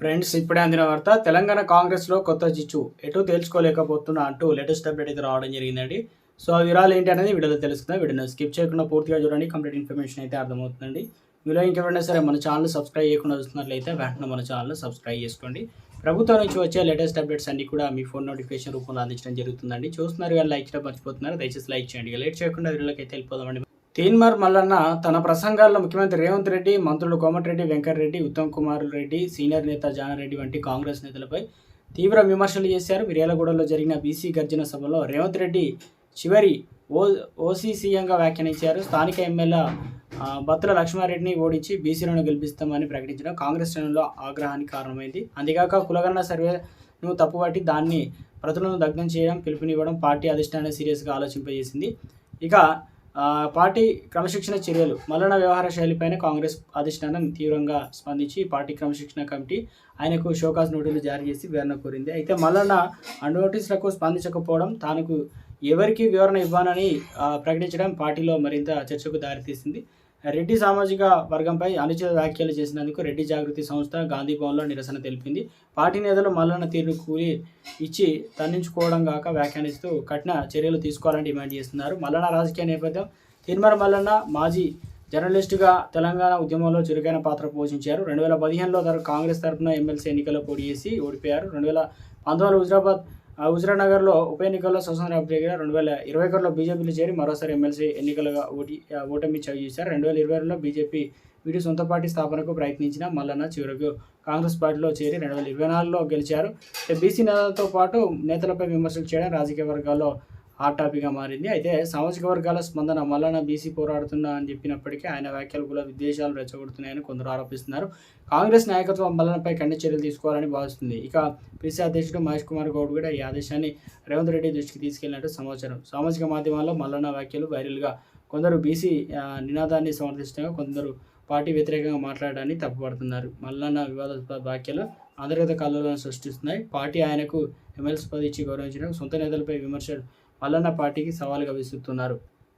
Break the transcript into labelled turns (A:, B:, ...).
A: Friends ఇప్పుడే అందిన వార్త తెలంగాణ కాంగ్రెస్లో కొత్త చిచ్చు ఎటు తేల్చుకోలేకపోతున్నా అంటూ లేటెస్ట్ అప్డేట్ అయితే రావడం జరిగిందండి. సో ఆ వివరాలు ఏంటి అనేది వీడియోలో తెలుసుకుందాం. వీడియోని స్కిప్ చేయకుండా పూర్తిగా చూడండి. కంప్లీట్ ఇన్ఫర్మేషన్ అయితే అర్థమవుతుందండి. మీలో ఇంకెవరైనా సరే మన ఛానల్ సబ్స్క్రైబ్ చేయకుండా చూస్తున్నట్లయితే వెంటనే మన ఛానల్ సబ్స్క్రైబ్ చేసుకోండి. ప్రభుత్వం నుంచి వచ్చే లేటెస్ట్ అప్డేట్స్ అన్ని కూడా మీ ఫోన్ నోటిఫికేషన్ రూపంలో అందించడం జరుగుతుందండి. చూస్తున్నారు కానీ లైక్ చేయడం మర్చిపోతున్నారు. దయచేసి లైక్ చేయండి. లేట్ చేయకుండా వీడియోలోకి అయితే వెళ్ళిపోదామండి. తీన్మార్ మల్లన్న తన ప్రసంగాల్లో ముఖ్యమంత్రి రేవంత్ రెడ్డి మంత్రులు కోమటిరెడ్డి వెంకటరెడ్డి ఉత్తమ్ కుమార్ రెడ్డి సీనియర్ నేత జానారెడ్డి వంటి కాంగ్రెస్ నేతలపై తీవ్ర విమర్శలు చేశారు. మిర్యాలగూడలో జరిగిన బీసీ గర్జన సభలో రేవంత్ రెడ్డి చివరి ఓ ఓసీసీఎంగా వ్యాఖ్యానించారు. స్థానిక ఎమ్మెల్యే బత్తుల లక్ష్మారెడ్డిని ఓడించి బీసీలను గెలిపిస్తామని ప్రకటించడం కాంగ్రెస్ శ్రేణుల్లో ఆగ్రహానికి కారణమైంది. అంతేకాక కులగణన సర్వేను తప్పుపట్టి దాన్ని ప్రతులను దగ్ధం చేయడం పిలుపునివ్వడం పార్టీ అధిష్టానం సీరియస్గా ఆలోచింపజేసింది. ఇక పార్టీ క్రమశిక్షణ చర్యలు మల్లన వ్యవహార శైలిపైన కాంగ్రెస్ అధిష్టానం తీవ్రంగా స్పందించి పార్టీ క్రమశిక్షణ కమిటీ ఆయనకు షోకాస్ నోటీసులు జారీ చేసి వివరణ కోరింది. అయితే మల్లన్న ఆ నోటీసులకు స్పందించకపోవడం తానుకు ఎవరికి వివరణ ఇవ్వనని ప్రకటించడం పార్టీలో మరింత చర్చకు దారితీసింది. రెడ్డి సామాజిక వర్గంపై అనుచిత వ్యాఖ్యలు చేసినందుకు రెడ్డి జాగృతి సంస్థ గాంధీ భవన్లో నిరసన తెలిపింది. పార్టీ నేతలు మల్లన్న తీరును కూలి ఇచ్చి తన్నించుకోవడం కాక వ్యాఖ్యానిస్తూ కఠిన చర్యలు తీసుకోవాలని డిమాండ్ చేస్తున్నారు. మల్లన్న రాజకీయ నేపథ్యం తిరుమల మల్లన్న మాజీ జర్నలిస్టుగా తెలంగాణ ఉద్యమంలో చురుకైన పాత్ర పోషించారు. రెండు వేల పదిహేనులో కాంగ్రెస్ తరఫున ఎమ్మెల్సీ ఎన్నికల్లో పోటీ చేసి ఓడిపోయారు. రెండు వేల పంతొమ్మిది హుజరాబాద్ హుజరానగర్లో ఉప ఎన్నికల్లో స్వతంత్ర అభ్యర్థిగా రెండు వేల ఇరవై ఒకటిలో బీజేపీలో చేరి మరోసారి ఎమ్మెల్సీ ఎన్నికలుగా ఓటి ఓటమి చవి చేశారు. రెండు వేల ఇరవై రెండులో బీజేపీ వీటి సొంత పార్టీ స్థాపనకు ప్రయత్నించిన మల్లన్న చివరకు కాంగ్రెస్ పార్టీలో చేరి రెండు వేల ఇరవై నాలుగులో గెలిచారు. బీసీ నేతలతో పాటు నేతలపై విమర్శలు చేయడం రాజకీయ వర్గాల్లో హాట్ టాపిక్గా మారింది. అయితే సామాజిక వర్గాల స్పందన మల్లన్న బీసీ పోరాడుతున్నా అని చెప్పినప్పటికీ ఆయన వ్యాఖ్యలు కూడా విద్వేషాలు రెచ్చగొడుతున్నాయని కొందరు ఆరోపిస్తున్నారు. కాంగ్రెస్ నాయకత్వం మల్లన్నపై కఠిన చర్యలు తీసుకోవాలని భావిస్తుంది. ఇక పిసి అధ్యక్షుడు మహేష్ కుమార్ గౌడ్ కూడా ఈ ఆదేశాన్ని రేవంత్ రెడ్డి దృష్టికి తీసుకెళ్ళినట్టు సమాచారం. సామాజిక మాధ్యమాల్లో మల్లన్న వ్యాఖ్యలు వైరల్గా కొందరు బీసీ నినాదాన్ని సమర్థిస్తుండగా కొందరు పార్టీ వ్యతిరేకంగా మాట్లాడడాన్ని తప్పుపడుతున్నారు. మల్లన్న వివాదాస్పద వ్యాఖ్యలు అంతర్గత కల్లోలను సృష్టిస్తున్నాయి. పార్టీ ఆయనకు ఎమ్మెల్సీ పదవి ఇచ్చి గౌరవించడం సొంత నేతలపై విమర్శలు మల్లన్న పార్టీకి సవాలుగా విసురుతున్నారు